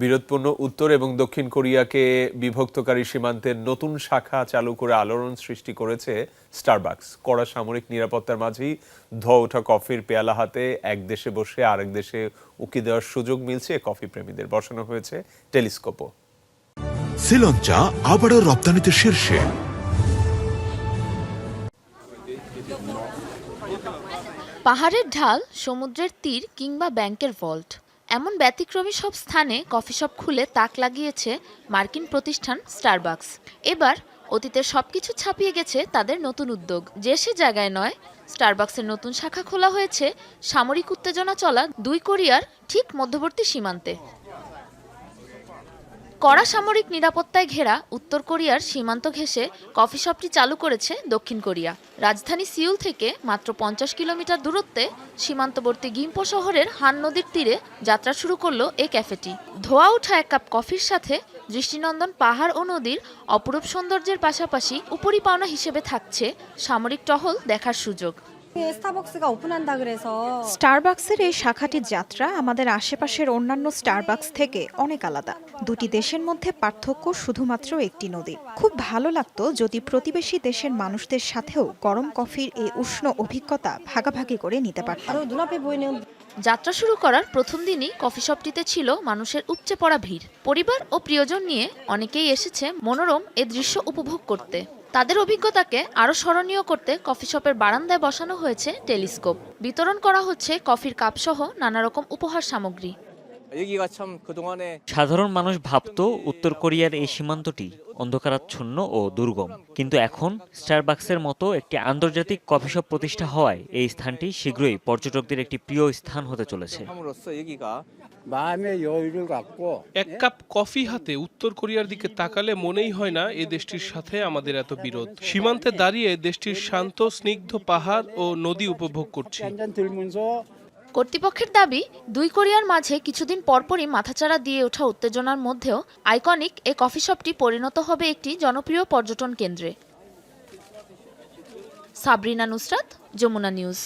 বিরোধপূর্ণ উত্তর এবং দক্ষিণ কোরিয়াকে বিভক্তকারী সীমান্তের নতুন শাখা চালু করে আলোড়ন সৃষ্টি করেছে স্টারবাকস কড়া সামরিক নিরাপত্তার মাঝেই ধোয়া ওঠা কফির পেয়ালা হাতে এক দেশে বসে আরেক দেশে উকি দেওয়ার সুযোগ মিলছে কফি প্রেমীদের। বসানো হয়েছে টেলিস্কোপও। শ্রীলঞ্চা আবারও রপ্তানিতে শীর্ষে। পাহাড়ের ঢাল সমুদ্রের তীর কিংবা ব্যাংকের ভল্ট। এমন ব্যতিক্রমী সব স্থানে কফি শপ খুলে তাক লাগিয়েছে মার্কিন প্রতিষ্ঠান স্টারবাকস। এবার অতীতের সব কিছু ছাপিয়ে গেছে তাদের নতুন উদ্যোগ। যে সে জায়গায় নয়, স্টারবাকসের নতুন শাখা খোলা হয়েছে সামরিক উত্তেজনা চলা দুই কোরিয়ার ঠিক মধ্যবর্তী সীমান্তে। কড়া সামরিক নিরাপত্তায় ঘেরা উত্তর কোরিয়ার সীমান্ত ঘেঁষে কফি শপটি চালু করেছে দক্ষিণ কোরিয়া। রাজধানী সিউল থেকে মাত্র পঞ্চাশ কিলোমিটার দূরত্বে সীমান্তবর্তী গিম্পো শহরের হান নদীর তীরে যাত্রা শুরু করল এই ক্যাফেটি। ধোয়া ওঠা এক কাপ কফির সাথে দৃষ্টিনন্দন পাহাড় ও নদীর অপরূপ সৌন্দর্যের পাশাপাশি উপরি পাওনা হিসেবে থাকছে সামরিক টহল দেখার সুযোগ। 스타벅스가 오픈한다 그래서 স্টারবাক্সের এই শাখাটির যাত্রা আমাদের আশেপাশের অন্যান্য স্টারবাক্স থেকে অনেক আলাদা দুটি দেশের মধ্যে পার্থক্য শুধুমাত্র একটি নদী খুব ভালো লাগতো যদি প্রতিবেশী দেশের মানুষদের সাথেও গরম কফির এই উষ্ণ অভিজ্ঞতা ভাগাভাগি করে নিতে পারতাম 바로 눈앞에 보이는 যাত্রা শুরু করার প্রথম দিনই কফি শপটিতে ছিল মানুষের উপচে পড়া ভিড় পরিবার ও প্রিয়জন নিয়ে অনেকেই এসেছে মনোরম এ দৃশ্য উপভোগ করতে তাদের অভিজ্ঞতাকে আরও স্মরণীয় করতে কফি শপের বারান্দায় বসানো হয়েছে টেলিস্কোপ। বিতরণ করা হচ্ছে কফির কাপসহ নানা রকম উপহার সামগ্রী। সাধারণ মানুষ ভাবত উত্তর কোরিয়ার এই সীমান্তটি অন্ধকারাচ্ছন্ন ও দুর্গম। কিন্তু এখন স্টারবাক্সের মতো একটি আন্তর্জাতিক কফি শপ প্রতিষ্ঠা হওয়ায় এই স্থানটি শীঘ্রই পর্যটকদের একটি প্রিয় স্থান হতে চলেছে। এক কাপ কফি হাতে উত্তর কোরিয়ার দিকে তাকালে মনেই হয় না এ দেশটির সাথে আমাদের এত বিরোধ। সীমান্তে দাঁড়িয়ে দেশটির শান্ত স্নিগ্ধ পাহাড় ও নদী উপভোগ করছি। কর্তৃপক্ষের দাবি, দুই কোরিয়ার মাঝে কিছুদিন পরপরই মাথাচাড়া দিয়ে ওঠা উত্তেজনার মধ্যেও আইকনিক এ কফি শপটি পরিণত হবে একটি জনপ্রিয় পর্যটন কেন্দ্রে। সাবরিনা নুসরাত, যমুনা নিউজ।